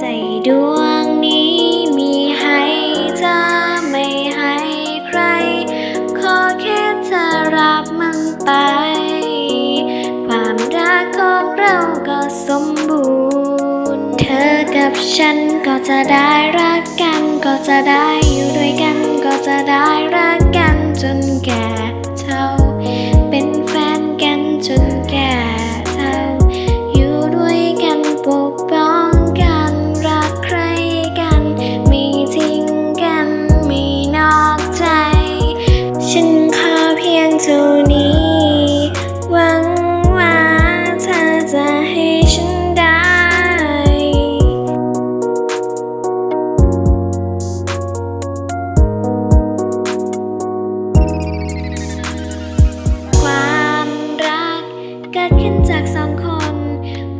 ใจ ฉันก็จะได้รักกัน ก็จะได้อยู่ด้วยกัน ก็จะได้รักกันจนแก่ เกิดขึ้นจากสองคน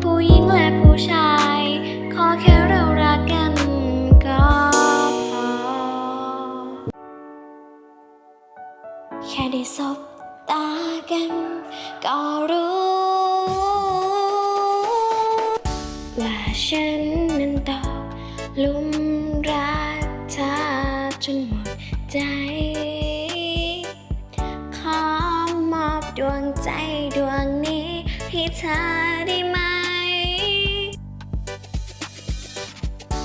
ผู้หญิงและผู้ชาย ขอแค่เรารักกันก็พอ แค่ได้สบตากัน ก็รู้ ว่าฉันนั้นตกหลุม เธอได้ไหม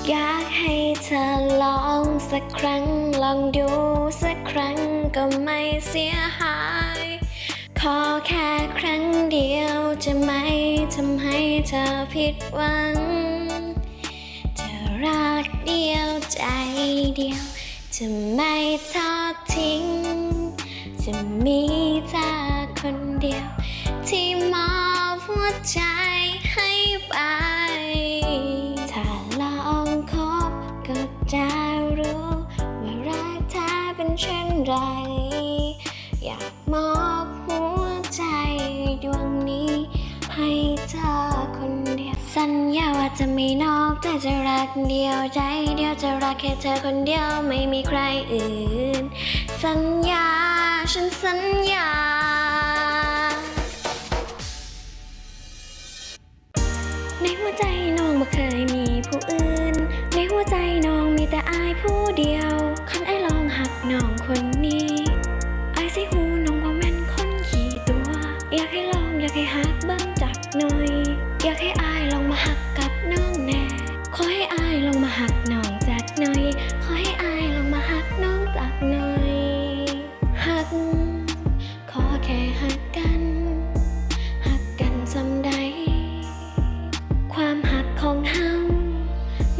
อยากให้เธอลองสักครั้ง ลองดูสักครั้งก็ไม่เสียหาย ขอแค่ครั้งเดียวจะไม่ทำให้เธอผิดหวัง จะรักเดียวใจเดียว จะไม่ทอดทิ้ง จะมีเธอคนเดียวที่ วใจให้ไป ถ้าลองคบก็จะรู้ ว่ารักแท้เป็นเช่นไร อยากมอบหัวใจดวงนี้ ให้เธอคนเดียว สัญญาว่าจะไม่นอกแต่จะรักเดียวใจเดียวจะรักแค่เธอคนเดียวไม่มีใครอื่น สัญญาฉันสัญญา ในหัวใจน้องบ่เคยมีผู้อื่น ในหัวใจน้องมีแต่อายผู้เดียวคันไอ้ลองหักน้องคน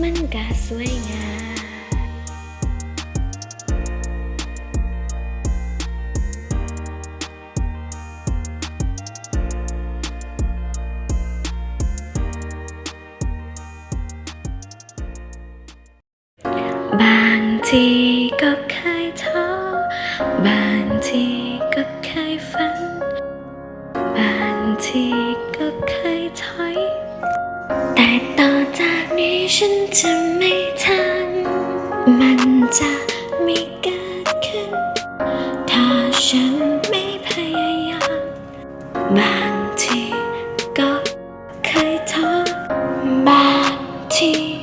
มันก็สวยงามบางทีก็ นี้ฉันจะไม่ทำมันจะไม่เกิดขึ้น ถ้าฉันไม่พยายาม บางทีก็เคยท้อบางที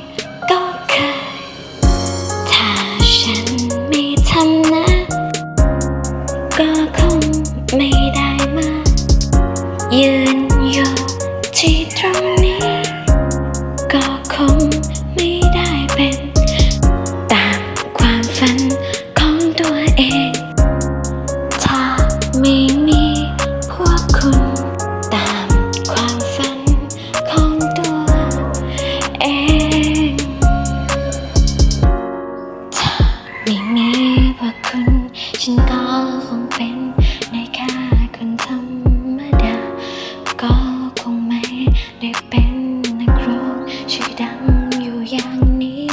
อย่างนี้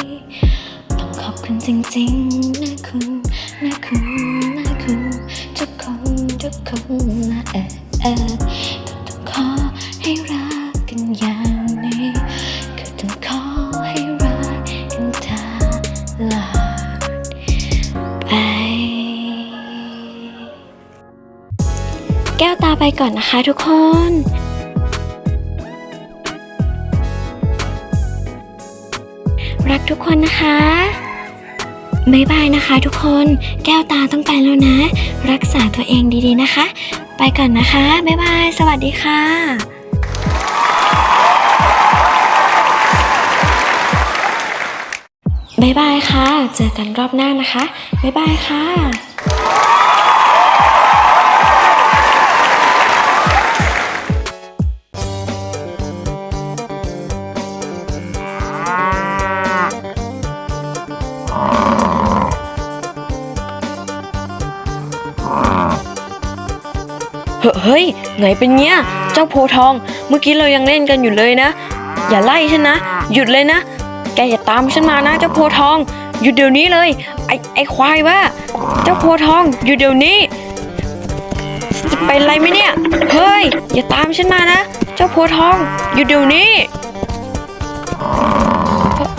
ต้องขอบคุณจริงๆนะคุณนะคุณนะคุณทุกคนทุกคนนะเออเออต้องขอให้รักกันอย่างนี้ก็ต้องขอให้รักกันตลอดไปแก้วตาไปก่อนนะคะทุกคน รักทุกคนนะคะบายบายนะคะทุกคนแก้วตาต้องไปแล้วนะ รักษาตัวเองดีๆนะคะ ไปก่อนนะคะบายบาย สวัสดีค่ะบายบายค่ะ เจอกันรอบหน้านะคะ บ๊ายบายค่ะ เฮ้ยไงเป็นเงี้ย เจ้าโพทอง เมื่อกี้เรายังเล่นกันอยู่เลยนะ อย่าไล่ฉันนะ หยุดเลยนะ แกอย่าตามฉันมานะ เจ้าโพทอง หยุดเดี๋ยวนี้เลย ไอไอควายว่า เจ้าโพทองหยุดเดี๋ยวนี้ จะเป็นไรไหมเนี่ย เฮ้ย อย่าตามฉันมานะ เจ้าโพทองหยุดเดี๋ยวนี้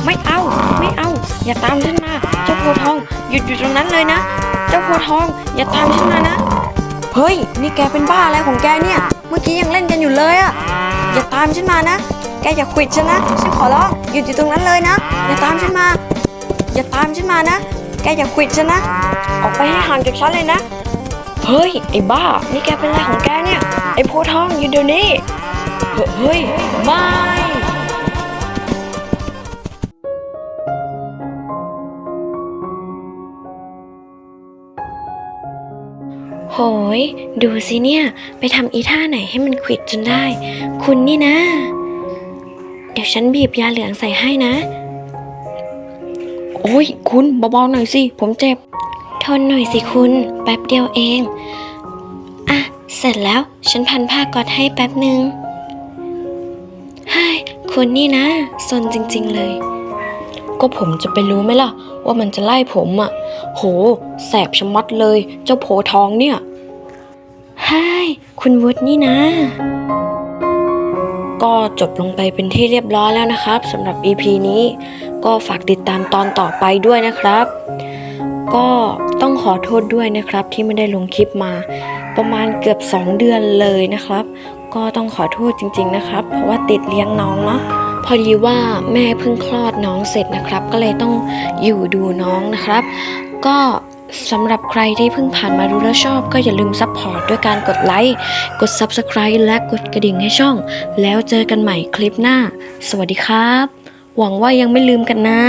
ไม่เอา ไม่เอา อย่าตามฉันมา เจ้าโพทอง หยุดอยู่ตรงนั้นเลยนะ เจ้าโพทอง อย่าตามฉันมานะ เฮ้ย นี่แกเป็นบ้าอะไรของแกเนี่ย เมื่อกี้ยังเล่นกันอยู่เลยอะอย่าตามฉันมานะ แกอย่าขวิดฉันนะ ฉันขอร้อง หยุดอยู่ตรงนั้นเลยนะ อย่าตามฉันมา อย่าตามฉันมานะ แกอย่าขวิดฉันนะ ออกไปให้ห่างจากฉันเลยนะ เฮ้ย ไอ้บ้า นี่แกเป็นอะไรของแกเนี่ย ไอ้โพทองอยู่เดี๋ยวนี้ เฮ้ยไม่ โหย ดูสิเนี่ย ไปทำอีท่าไหนให้มันขวิดจนได้ คุณนี่นะ เดี๋ยวฉันบีบยาเหลืองใส่ให้นะ โอ้ย คุณเบาๆหน่อยสิ ผมเจ็บ ทนหน่อยสิคุณ แป๊บเดียวเอง อะ เสร็จแล้ว ฉันพันผ้าก๊อตให้แป๊บหนึ่งเฮ้ยคุณนี่นะซนจริง ๆ เลย ก็ผมจะไปรู้ไหมล่ะ ว่ามันจะไล่ผมอะ่ะ โห แสบชะมัดเลย เจ้าโพธิ์ทองเนี่ยเฮ้ยคุณวุฒินี่นะ ก็จบลงไปเป็นที่เรียบร้อยแล้วนะครับสำหรับ EP นี้ ก็ฝากติดตามตอนต่อไปด้วยนะครับ ก็ต้องขอโทษด้วยนะครับที่ไม่ได้ลงคลิปมา ประมาณเกือบ 2 เดือนเลยนะครับ ก็ต้องขอโทษจริง ๆนะครับ เพราะว่าติดเลี้ยงน้องเนาะ พอดีว่าแม่เพิ่งคลอดน้องเสร็จนะครับ ก็เลยต้องอยู่ดูน้องนะครับ ก็สำหรับใครที่เพิ่งผ่านมาดูแลชอบ ก็อย่าลืมซัพพอร์ตด้วยการกดไลค์ กด Subscribe และกดกระดิ่งให้ช่อง แล้วเจอกันใหม่คลิปหน้า สวัสดีครับ หวังว่ายังไม่ลืมกันนะ